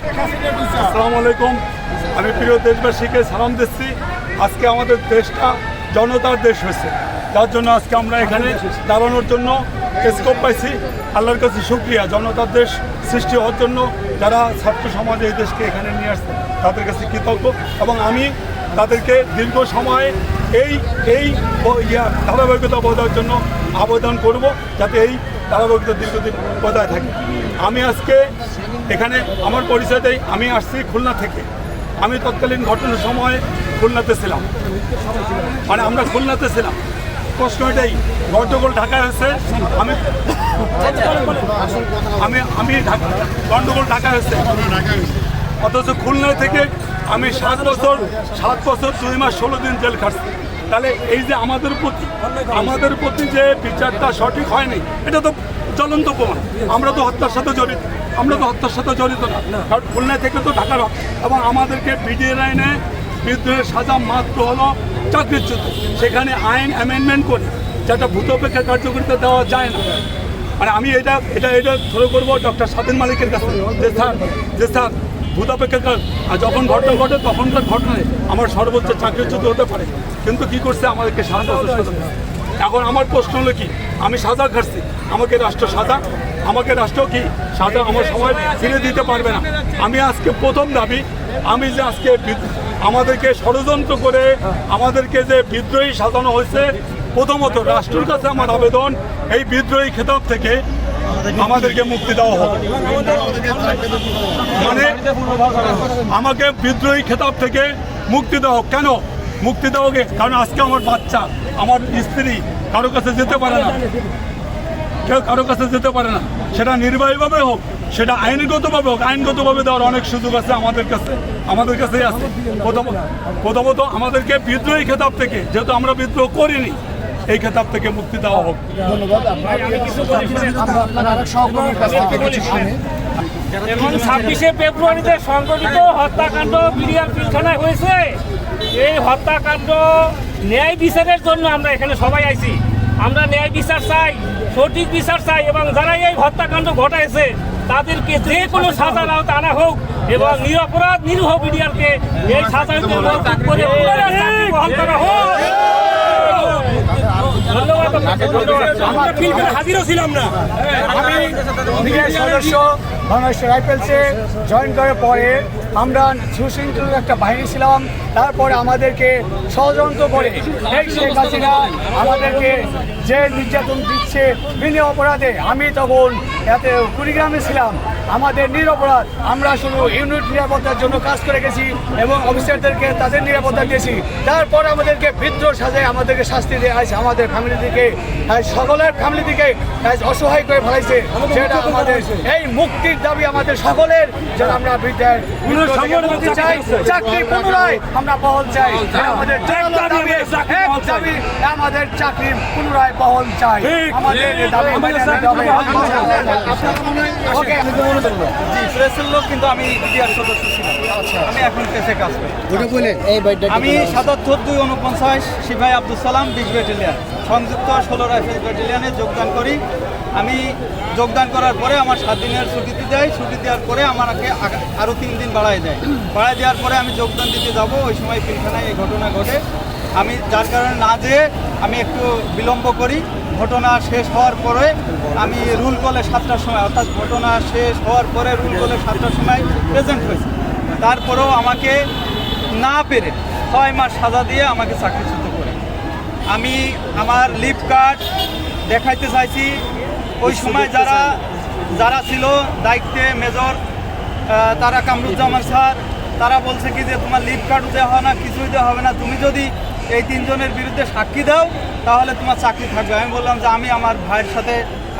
আসসালামু আলাইকুম। আমি প্রিয় দেশবাসীকে সালাম দিচ্ছি। আজকে আমাদের দেশটা জনতার দেশ হয়েছে। যার জন্য আজকে আমরা এখানে দাঁড়ানোর জন্য স্কোপ পাইছি। আল্লাহর কাছে সুক্রিয়া জনতার দেশ সৃষ্টি হওয়ার জন্য যারা ছাত্র সমাজ এই দেশকে এখানে নিয়ে আসছে, তাদের কাছে কৃতজ্ঞ। এবং আমি তাদেরকে দীর্ঘ সময় এই এই ধারাবাহিকতা বজায়ের জন্য আবেদন করব যাতে এই ধারাবাহিকতা দীর্ঘদিন বজায় থাকে। আমি আজকে এখানে আমার পরিচয় দেই আমি আসছি খুলনা থেকে। আমি তৎকালীন ঘটনার সময় খুলনাতে ছিলাম। মানে আমরা খুলনাতে ছিলাম। প্রশ্ন এটাই, গন্ডগোল ঢাকায় হয়েছে আমি আমি আমি ঢাকা- গন্ডগোল ঢাকায় হয়েছে অথচ খুলনা থেকে আমি সাত বছর সাত বছর, দুই মাস, ষোলো দিন জেল খাটছি। তাহলে এই যে আমাদের প্রতি আমাদের প্রতি যে বিচারটা সঠিক হয়নি, এটা তো জ্বলন্ত প্রমাণ। আমরা তো হত্যার সাথে জড়িত, আমরা তো হত্যার সাথে জড়িত না। কারণ খুলনা থেকে তো ঢাকার এবং আমাদেরকে বিডিএ আইনে বিদ্রোহের সাজা মাত্র হলো চাকরিচ্যুত। সেখানে আইন অ্যামেন্ডমেন্ট করে যেটা ভূতপেক্ষা কার্যকরিতা দেওয়া যায় না। মানে আমি এটা এটা এটা ধরে করব ডক্টর স্বাধীন মালিকের কাছে। যে স্যার যে স্যার ভূতাপেক্ষাকার আর যখন ঘটনা ঘটে, তখনকার ঘটনায় আমার সর্বোচ্চ চাকরিচ্যুত হতে পারে। কিন্তু কি করছে? আমাদেরকে সাজা। এখন আমার প্রশ্ন হলো কি? আমি সাজা খাচ্ছি আমাকে রাষ্ট্র সাজা। আমাকে রাষ্ট্র কি? সাজা আমার সময় ফিরে দিতে পারবে না। আমি আজকে প্রথম দাবি, আমি যে আজকে আমাদেরকে ষড়যন্ত্র করে আমাদেরকে যে বিদ্রোহী সাজানো হয়েছে, প্রথমত রাষ্ট্রের কাছে আমার আবেদন, এই বিদ্রোহী খেতাব থেকে আমাদেরকে মুক্তি দেওয়া হবে। মানে আমাকে বিদ্রোহী খেতাব থেকে মুক্তি দেওয়া কেন? মুক্তি দেওয়া কারণ আজকে আমার বাচ্চা, আমার স্ত্রী কারও কাছে যেতে পারে না। কেউ কারও কাছে যেতে পারে না। সেটা নির্বাহীভাবে হোক, সেটা আইনগতভাবে হোক, আইনগতভাবে দেওয়ার অনেক সুযোগ আছে আমাদের কাছে আমাদের কাছে আছে। প্রথম প্রথমত আমাদেরকে বিদ্রোহী খেতাব থেকে, যেহেতু আমরা বিদ্রোহ করিনি এই খেতাব থেকে মুক্তি দেওয়া হোক। ধন্যবাদ এবং ছাব্বিশে ফেব্রুয়ারিতে সংগঠিত হত্যাকাণ্ড বিডিআর পিলখানায় হয়েছে। এই হত্যাকাণ্ড ন্যায় বিচারের জন্য আমরা এখানে সবাই আইছি। আমরা ন্যায় বিচার চাই সঠিক বিচার চাই এবং যারা এই হত্যাকাণ্ড ঘটাইছে তাদেরকে যে কোনো সাজা আওতা আনা হোক এবং নিরপরাধ নিরীহ বিডিআরকে এই সাজা করে করা হোক ধন্যবাদ আপনাকে, ধন্যবাদ। আমরা ফিল্ডে হাজিরও ছিলাম না। আমি বিডিআর সদস্য বাংলাদেশ রাইফেলসে জয়েন করার পরে আমরা সুশৃঙ্খল একটা বাহিনী ছিলাম। তারপরে আমাদেরকে ষড়যন্ত্র করে শেখ হাসিনা আমাদেরকে যে নির্যাতন দিচ্ছে। বিনা অপরাধে আমি তখন এতে কুড়িগ্রামে ছিলাম। আমাদের নিরপরাধ। আমরা শুধু ইউনিট নিরাপত্তার জন্য কাজ করে গেছি এবং অফিসারদেরকে তাদের নিরাপত্তা দিয়েছি। তারপর আমাদেরকে বিদ্রোহ সাজে আমাদেরকে শাস্তি দেওয়া হয়েছে আমাদের ফ্যামিলি দিকে সকলের ফ্যামিলি দিকে অসহায় করে ফেলাইছে। সেটা আমাদের এই মুক্তির দাবি আমাদের সকলের। যেন আমরা চাই। চাকরি পুনরায় আমরা বহল চাই। আমাদের দাবি আমাদের চাকরি পুনরায় বহল চাই। আমাদের দাবি মেনে নিতে জি প্রেসের লোক কিন্তু আমি বিডিআর সদস্য ছিলাম। আমি এখন কেসে কাজ করি। আমি সাতাত্তর দুই উনপঞ্চাশ সিপাহী আব্দুল সালাম বিগ ব্যাটালিয়ান। সংযুক্ত ষোলো রাইফেল ব্যাটালিয়ানে যোগদান করি। আমি যোগদান করার পরে আমার সাত দিনের ছুটিতে দেয় ছুটি দেওয়ার পরে আমাকে আগা- আরও তিন দিন বাড়ায় দেয়। বাড়ায় দেওয়ার পরে আমি যোগদান দিতে যাব। ওই সময় পিলখানায় এই ঘটনা ঘটে। আমি যার কারণে না যেয়ে আমি একটু বিলম্ব করি। ঘটনা শেষ হওয়ার পরে আমি রুল কলে সাতটার সময় অর্থাৎ ঘটনা শেষ হওয়ার পরে রুল কলে সাতটার সময় প্রেজেন্ট হয়েছে। তারপরেও আমাকে না পেরে ছয় মাস সাজা দিয়ে আমাকে চাকরিচ্যুত করে। আমি আমার লিপ কার্ড দেখাইতে চাইছি। ওই সময় যারা যারা ছিল দায়িত্বে মেজর তারা কামরুজ্জামান স্যার তারা বলছে কি যে তোমার লিপ কার্ড দেওয়া হয় না কিছুই দেওয়া হবে না। তুমি যদি এই তিনজনের বিরুদ্ধে সাক্ষী দাও তাহলে তোমার চাকরি থাকবে। আমি বললাম যে আমি আমার ভাইয়ের সাথে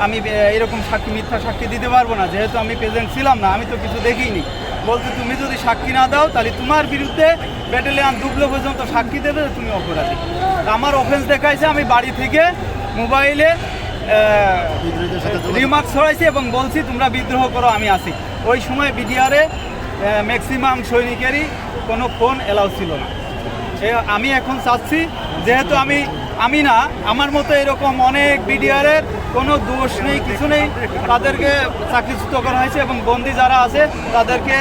আমি এরকম সাক্ষী মিথ্যা সাক্ষী দিতে পারব না যেহেতু আমি প্রেজেন্ট ছিলাম না আমি তো কিছু দেখিনি। বলতে তুমি যদি সাক্ষী না দাও তাহলে তোমার বিরুদ্ধে ব্যাটালিয়ান দুবলো পর্যন্ত সাক্ষী দেবে তুমি অপরাধী। আমার অফেন্স দেখাইছে আমি বাড়ি থেকে মোবাইলে রিমার্ক ছড়াইছি এবং বলছি তোমরা বিদ্রোহ করো আমি আছি। ওই সময় বিডিআরে ম্যাক্সিমাম সৈনিকেরই কোনো ফোন এলাও ছিল না। আমি এখন চাচ্ছি, যেহেতু আমি আমি না, আমার মতো এরকম অনেক বিডিআরের কোনো দোষ নেই, কিছু নেই। তাদেরকে চাকরিচ্যুত করা হয়েছে এবং বন্দি যারা আছে, তাদেরকে